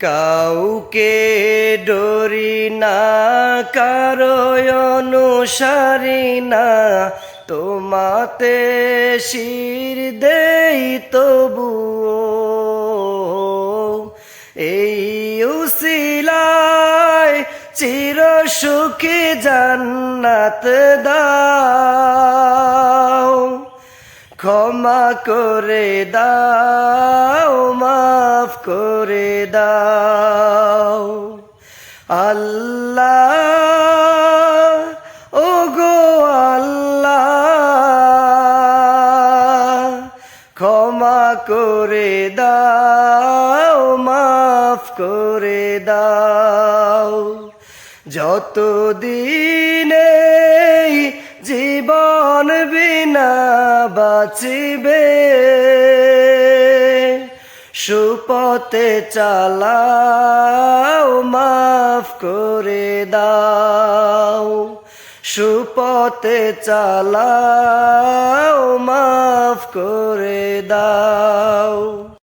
কাউকে ডরি না, কারও অনুসারী না। তোমাতে শির দেই তবু এই উসিলায় চির সুখী জান্নাত দাও। ক্ষমা করে মাফ করে দাও। আল্লাহ ও গো আল্লাহ, ক্ষমা করে দাও, মাফ করে দাও। যত দিনে জীবন বিনা বাঁচিবে সুপথে চালাও মাফ করে দাও। সুপথে চালাও মাফ করে দাও।